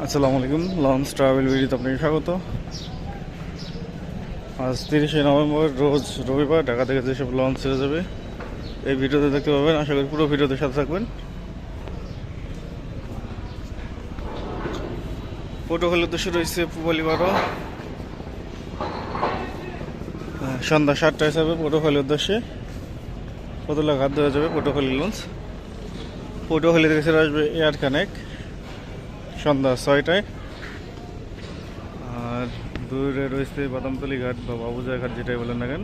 আসসালামু আলাইকুম launch travel ভিডিওতে আপনাকে স্বাগত। আজ তিরিশে নভেম্বর রোজ রবিবার ঢাকা থেকে যেসব লঞ্চ ছেড়ে যাবে এই ভিডিওতে দেখতে পাবেন আশা করি পুরো ভিডিওতে সাথে থাকবেন। পটুয়াখালীর উদ্দেশ্যে রয়েছে পুবালি বারো। আহ, সন্ধ্যা সাতটা হিসাবে পটুয়াখালীর উদ্দেশ্যে। কতলা ঘাট দেওয়া যাবে পটুয়াখালী লঞ্চ পটুয়াখালী থেকে ছেড়ে আসবে এয়ার কানেক সন্ধ্যা ছয়টায়। আর দূরে রয়েছে বাদামতলি ঘাট বা বাবুজা ঘাট, যেটাই বলেন না কেন।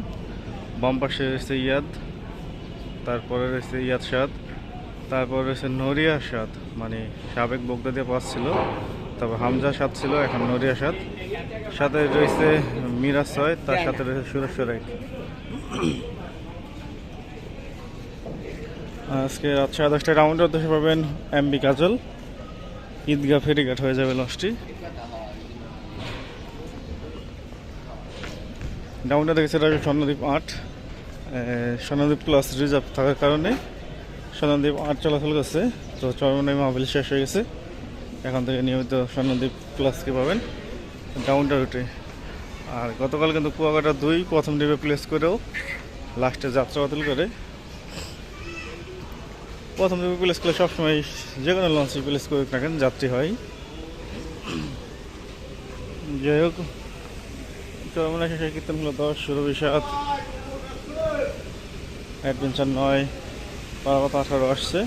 বাম পাশে রয়েছে ইয়াদ, তারপরে রয়েছে ইয়াদ সাদ, তারপর রয়েছে নরিয়া সাদ মানে সাবেক বগদাদিয়া পাস ছিল তারপর হামজা সাদ ছিল, এখন নরিয়া সাদ। সাথে রয়েছে মিরাজ ছয়, তার সাথে রয়েছে সুরেশ্বর এক আজকে রাত সাড়ে দশটায় রাউন্ডের উদ্দেশ্যে পাবেন এমবি কাজল। ঈদগাহ ফেরিঘাট হয়ে যাবে লঞ্চটি। ডাউনটা দেখেছে, এটা স্বর্ণদ্বীপ আট। স্বর্ণদ্বীপ প্লাস রিজার্ভ থাকার কারণে স্বর্ণদ্বীপ আট চলাচল করছে। তো চরমনাই মাহবিল শেষ হয়ে গেছে। এখন থেকে নিয়মিত স্বর্ণদ্বীপ প্লাসকে পাবেন ডাউনটা রুটে। আর গতকাল কিন্তু কুয়াকাটা দুই প্রথম ডিপে প্লেস করেও লাস্টে যাত্রা বাতিল করে। প্রথম দিকে প্লেস করলে সবসময় যে কোনো লঞ্চে প্লেস করুক না কেন, যাত্রী হয়। যাই হোক চরমনা শেষে কীর্তন হলো দশ ষোলো সাত, অ্যাডভেঞ্চার নয় পার্বত আঠারো আসছে।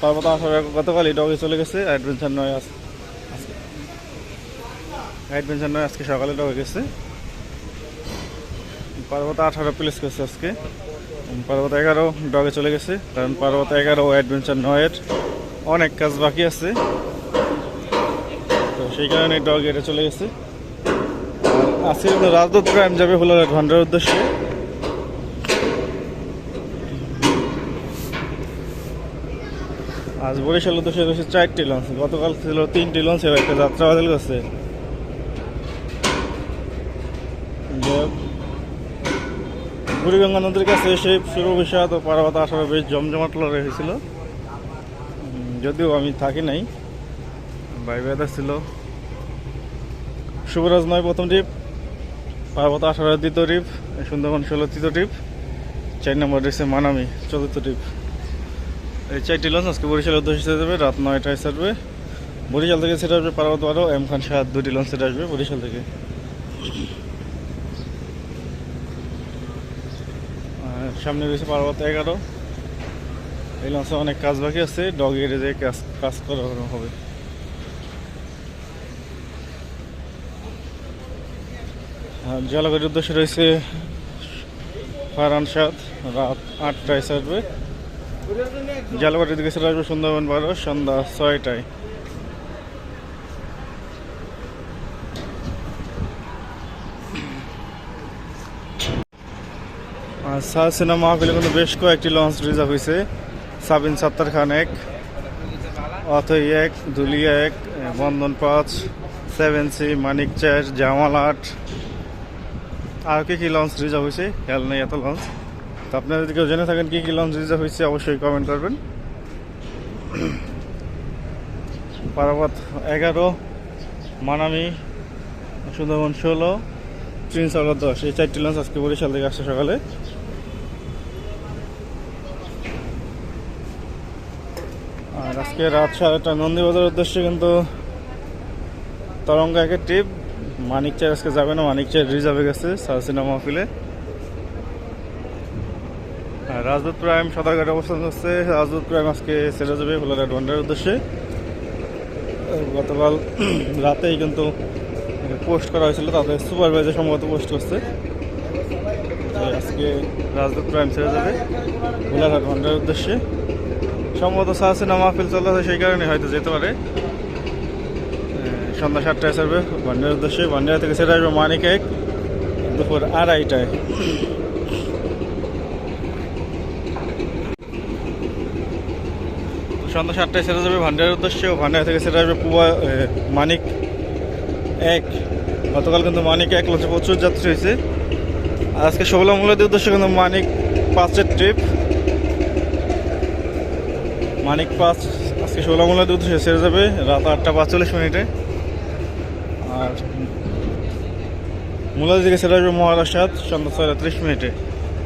পার্বত আঠারো গতকালই ডগে চলে গেছে, অ্যাডভেঞ্চার নয় আজ অ্যাডভেঞ্চার নয় আজকে সকালে ডগে গেছে। পার্বত আঠারো প্লেস করছে আজকে। পার্বত এগারো, ডগে চলে গেছে। কারণ পার্বত এগারো অ্যাডভেঞ্চার নয়ের অনেক কাজ বাকি আছে। তো সেই কারণে ডগ এটা চলে গেছে। আজকে কিন্তু রাজদূত প্রাইম যাবে হলো ঘণ্টার উদ্দেশ্যে। আজ বরিশাল উদ্দেশ্যে রয়েছে চারটি লঞ্চ গতকাল ছিল তিনটি লঞ্চ এবার একটা যাত্রা বাতিল করছে। বুড়িগঙ্গা নদীর কাছে এসে শুরু বিষাদ ও পারাবাতা আসলে বেশ জমজমাট হয়েছিল। যদিও আমি থাকি নাই বাইবেদা ছিল। শুভরাজ নয় প্রথম ট্রিপ, পার্বতা আঠারো দ্বিতীয় ট্রিপ, সুন্দরবন ষোলো তৃতীয় ট্রিপ, চার নম্বর রয়েছে মানামি চতুর্থ ট্রিপ। এই চারটি লঞ্চ আজকে বরিশালের উদ্দেশ্যে ছেড়ে যাবে রাত নয়টায় ছাড়বে বরিশাল থেকে ছেড়ে আসবে পার্বত বারো এম খান সাত দুটি লঞ্চ ছেড়ে আসবে বরিশাল থেকে। সামনে রয়েছে পার্বত এগারো। এই লঞ্চে অনেক কাজ বাকি আছে ডগ এরে যে কাজ কাজ করা হবে। আর জলাগড়ির উদ্দেশ্যে রয়েছে ফারহান সাদ রাত আটটায় ছাড়বে। জলবাড়ির দিকে আসবে সুন্দরবন বারো, সন্ধ্যা ছয়টায়। সাহ সিনেমা মাহফিলে কিন্তু বেশ কয়েকটি লঞ্চ রিজার্ভ হয়েছে সাবিন সত্তার খান এক, অথই এক দুলিয়া এক বন্ধন পাঁচ, সেভেন সি, মানিক চার, জামাল আট। আর কি কী লঞ্চ রিজার্ভ হয়েছে খেয়াল নেই এত লঞ্চ তো আপনারা যদি কেউ জেনে থাকেন কী কী লঞ্চ রিজার্ভ হয়েছে অবশ্যই কমেন্ট করবেন। পারাবাত এগারো, মানামি, সুন্দরবন ষোলো, প্রিন্স আলার দশ। এই চারটি লঞ্চ আজকে বরিশাল থেকে আসছে সকালে। আজকে রাত সাড়ে আটটা নন্দীবাজার উদ্দেশ্যে কিন্তু তরঙ্গা একের ট্রিপ মানিক চার আজকে যাবে না, মানিক চার রিজার্ভে গেছে সাহসিনা মাহফিলে আর রাজদূত প্রাইম সদরঘাটে অবস্থান করছে। রাজদূত প্রাইম আজকে ছেড়ে যাবে ফ্লোরাইড ওয়ান্ডারের উদ্দেশ্যে। গতকাল রাতেই কিন্তু পোস্ট করা হয়েছিল তাদের সুপারভাইজার সম্ভবত পোস্ট করছে। আজকে রাজদূত প্রাইম ছেড়ে যাবে গোলাঘাট ওয়ান্ডারের উদ্দেশ্যে। সম্ভবত সাহসিনা মাহফিল চলতেছে সেই কারণে হয়তো যেতে পারে। সন্ধ্যা সাতটায় ছাড়বে ভান্ডারের উদ্দেশ্যে। ভান্ডারা থেকে ছেড়ে আসবে মানিক এক দুপুর আড়াইটায়। সন্ধ্যা সাতটায় ছেড়ে যাবে ভান্ডারের উদ্দেশ্যে ভান্ডারা থেকে ছেড়ে আসবে এ, মানিক এক। গতকাল কিন্তু মানিক এক লঞ্চে প্রচুর যাত্রী হয়েছে। আজকে ষোলো মূলদের উদ্দেশ্যে কিন্তু মানিক পাঁচের ট্রিপ মানিক পাঁচ আজকে ষোলামূলা দুধ শেষ হয়ে যাবে, রাত আটটা পাঁচচল্লিশ মিনিটে। আর মূলা দিকে সেটা আসবে মহারাষ্ট্র সন্ধ্যা ছয়টা ত্রিশ মিনিটে।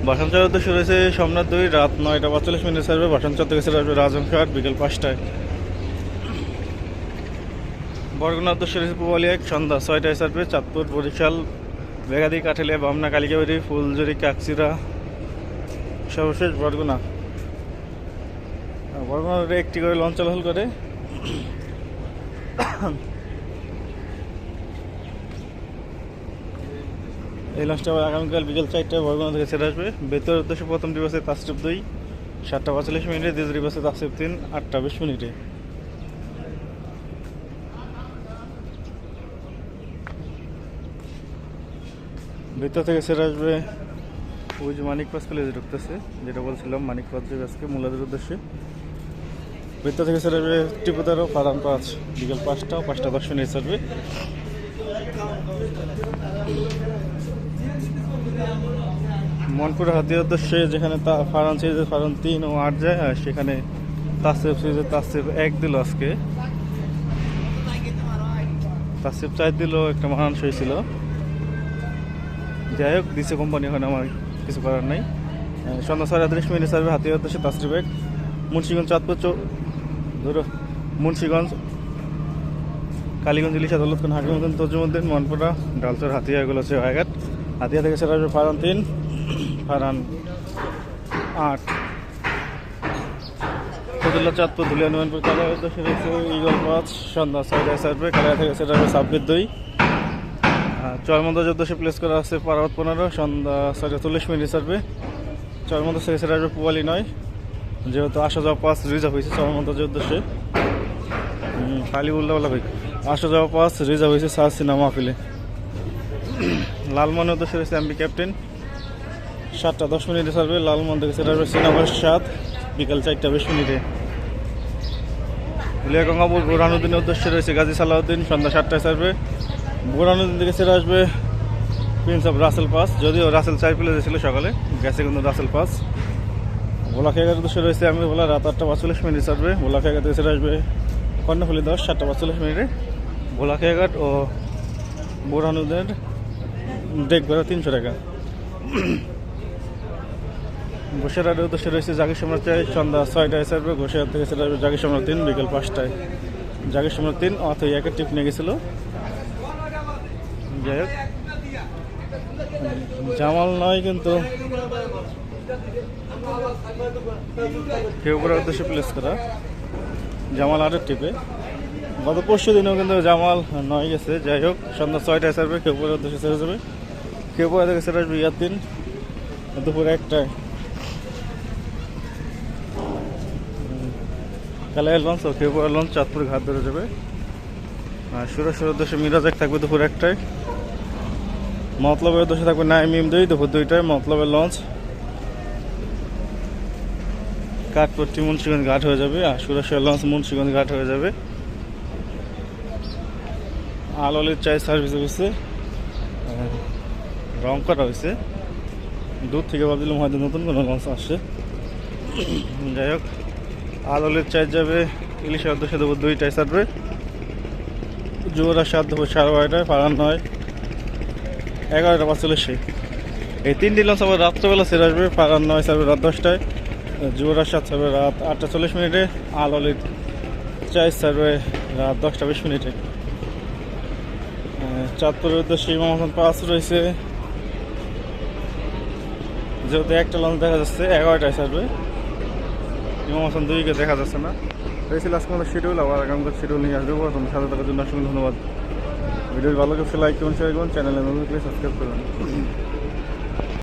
বাসানচার উদ্দেশ্যে রয়েছে সোমনাথ দুই, রাত নয়টা পাঁচচল্লিশ মিনিটে ছাড়বে বাসানচার থেকে সেটা আসবে রাজনঘাট, বিকেল পাঁচটায়। বরগুনা উদ্দেশ্যে রয়েছে পুবালি এক, সন্ধ্যা ছয়টায় ছাড়বে চাঁদপুর, বরিশাল, বেগাদি, কাঠালিয়া, বামনা, কালিকাবাড়ি ফুলজুরি কাকচিরা, সর্বশেষ বরগুনা। বরগুনার একটি করে লঞ্চ চলাচল করে। এই লঞ্চটা আগামীকাল বিকেল চারটায় বরগুনা থেকে ছেড়ে আসবে। বেতর উদ্দেশ্যে প্রথম দিবসে তাসরিফ দুই, সাতটা পঁয়তাল্লিশ মিনিটে, দ্বিতীয় দিবসে তাসরিফ তিন, আটটা বিশ মিনিটে। ভিতর থেকে ছেড়ে আসবে ওই যে মানিক পাস কলেজে ঢুকতেছে, যেটা বলছিলাম মানিক পাস আজকে মূলাদের উদ্দেশ্যে। ভিতর থেকে আসবে টিপুতারও ফারান পাঁচ বিকেল পাঁচটা পাঁচটা দশ মিনিট ছাড়বে মনপুর হাতিয়ার উদ্দেশ্যে যেখানে তা ফারান সিরিজের ফারান তিন ও আট যায়, আর সেখানে তাসিফ সিরিজের তাসিফ এক দিল আজকে। তাসিফ চার দিল, একটা মানানসই ছিল। যাই হোক দিছে কোম্পানি ওখানে আমার কিছু করার নাই। সন্ধ্যা সাড়ে আটত্রিশ মিনিট সার্ভে হাতিয়ার উদ্দেশ্যে তাসরিফ এক। মুন্সিগঞ্জ চাঁদপুর ধরো মুন্সিগঞ্জ, কালীগঞ্জ, ইলিশা দৌলতখান হাকিমুদ্দিন তজুমুদ্দিন মনপুরা, ডালচর, হাতিয়া, এগুলো হচ্ছে হায়ঘাট হাতিয়া থেকে সেটা আসবে ফারান তিন ফারান আট। ফতুল্লা, চাঁদপুর, ধুলিয়া নুমানপুর কালিয়া ইগল পাঁচ, সন্ধ্যা, ছয়টায় সার্ভে, কালিয়া থেকে সেটা আসবে সাব্বির দুই। চরমন্দাজ উদ্দেশ্যে প্লেস করা আছে পারাবত পনেরো, সন্ধ্যা ছয়টা চল্লিশ মিনিট চরমন্দাজ থেকে সেটা আসবে পুয়ালি নয়। যেহেতু আসা যাওয়া পাস রিজার্ভ হয়েছে চরমন্দাজের উদ্দেশ্যে। খালি উল্লা উল্লা ভাই। আসা যাওয়া পাস রিজার্ভ হয়েছে সার সিনেমা আপিলে লালমনের উদ্দেশ্যে রয়েছে এমবি ক্যাপ্টেন সাতটা দশ মিনিটে সার্ভে লালমন থেকে সেটা আসবে সিনেমার সাত, বিকাল চারটা বিশ মিনিটে। লিয়া গঙ্গাপুর বোরহানুদ্দিনের উদ্দেশ্যে রয়েছে গাজী সালাউদ্দিন, সন্ধ্যা সাতটায় সার্ভে বোরহানুদ্দিন থেকে সেটা আসবে প্রিন্স অফ রাসেল পাস যদিও রাসেল চার প্লেসে ছিল সকালে, গেছে কিন্তু রাসেল পাস ভোলা খেয়াঘাট উদ্দেশ্যে রয়েছে আমি বলা রাত আটটা পাঁচচল্লিশ মিনিট সার্ভে ভোলা থেকে সেটা আসবে। কর্ণফুলি দশ, সাতটা পাঁচচল্লিশ মিনিটে। ভোলা খেয়াঘাট ও বোরহানুদ্দিনের দেখ তিনশো টাকা। ঘোষেরাটের উদ্দেশ্যে রয়েছে জাগির সম্রাট চাই সন্ধ্যা ছয়টায় সার্ভে ঘোষেরাট থেকে সেটা আসবে জাগির সম্রাট তিন, বিকেল পাঁচটায়। জাগির সম্রাট তিন, অথই একের টিপ নিয়ে গেছিল। যাই হোক। জামাল নয় কিন্তু কেউ করার উদ্দেশ্যে প্লেস করা। জামাল আটের টিপে গত পরশু দিনেও কিন্তু জামাল নয় গেছে। যাই হোক, সন্ধ্যা ছয়টায় সারবে কেউ পরের উদ্দেশ্যে সেরে যাবে। কেউ পরে থেকে সেরে আসবে ইয়ার দিন দুপুর একটায়। কালে লঞ্চ ও কেউ পরে লঞ্চ চাঁদপুর ঘাট ধরে যাবে। আর সুরেশের উদ্দেশ্যে মিরাজ এক থাকবে দুপুর একটায়। মতলবের উদ্দেশ্যে থাকবে নাইমিম দুই দুপুর দুইটায় মতলবের লঞ্চ কাঠপট্টি মুন্সিগঞ্জ ঘাট হয়ে যাবে, আর সুরেশ্বর লঞ্চ মুন্সিগঞ্জ ঘাট হয়ে যাবে। আলোলের চাই সার্ভিস হয়েছে রং করা হয়েছে দূর থেকে ভাবছিলাম হয়তো নতুন কোনো লঞ্চ আসছে। যাই হোক আলোলের চাই যাবে উদ্দেশ্যে দেবো দুইটায় সারবে। জোয়ার সাত দেবো সাড়ে বারোটায় পাড়ান নয়, এগারোটা পাঁচ পাঁচচল্লিশে এই তিনটি লঞ্চ আবার রাত্রেবেলা সেরে আসবে পাড়ান নয় সারবে রাত দশটায়। জোয়ার সাত সারবে রাত আটটা চল্লিশ মিনিটে। আল অলিদ চাই সার্ভে রাত দশটা বিশ মিনিটে। চাঁদপুরের উদ্দেশ্যে ইমাম পাস রয়েছে। যেহেতু একটা লঞ্চ দেখা যাচ্ছে, এগারোটায় সার্ভে ইমাম দুইকে দেখা যাচ্ছে না। ছিল আজকে আমাদের শিডিউল আবার আগামীকাল শিডিউল নিয়ে আসব। তোমার সাথে থাকার জন্য অসংখ্য ধন্যবাদ। ভিডিও ভালো লাগলে লাইক করুন শেয়ার করুন চ্যানেলে নতুন সাবস্ক্রাইব করুন।